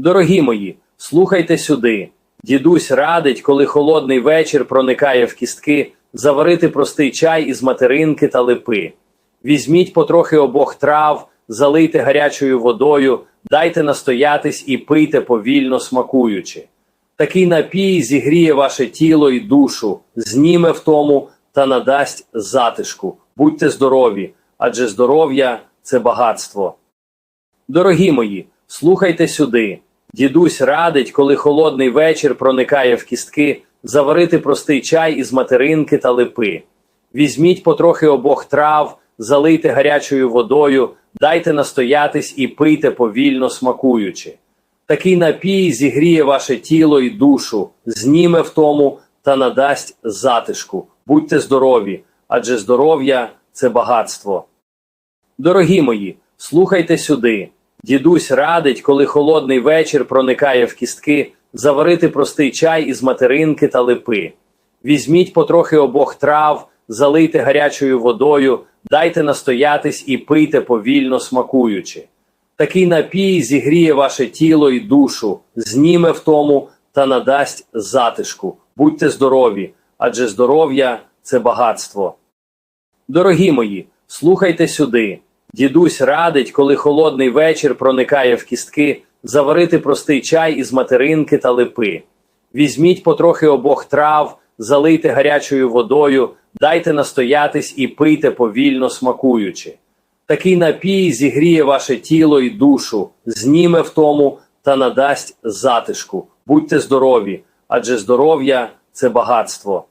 Дорогі мої, слухайте сюди. Дідусь радить, коли холодний вечір проникає в кістки, заварити простий чай із материнки та липи. Візьміть потрохи обох трав, залийте гарячою водою, дайте настоятись і пийте повільно смакуючи. Такий напій зігріє ваше тіло і душу, зніме втому та надасть затишку. Будьте здорові, адже здоров'я це багатство. Дорогі мої, слухайте сюди. Дідусь радить, коли холодний вечір проникає в кістки, заварити простий чай із материнки та липи. Візьміть потрохи обох трав, залийте гарячою водою, дайте настоятись і пийте повільно смакуючи. Такий напій зігріє ваше тіло і душу, зніме втому та надасть затишку. Будьте здорові, адже здоров'я це багатство. Дорогі мої, слухайте сюди. Дідусь радить, коли холодний вечір проникає в кістки, заварити простий чай із материнки та липи. Візьміть потрохи обох трав, залийте гарячою водою, дайте настоятись і пийте повільно смакуючи. Такий напій зігріє ваше тіло і душу, зніме втому та надасть затишку. Будьте здорові, адже здоров'я це багатство. Дорогі мої, слухайте сюди. Дідусь радить, коли холодний вечір проникає в кістки, заварити простий чай із материнки та липи. Візьміть потрохи обох трав, залийте гарячою водою, дайте настоятись і пийте повільно смакуючи. Такий напій зігріє ваше тіло і душу, зніме втому та надасть затишку. Будьте здорові, адже здоров'я це багатство.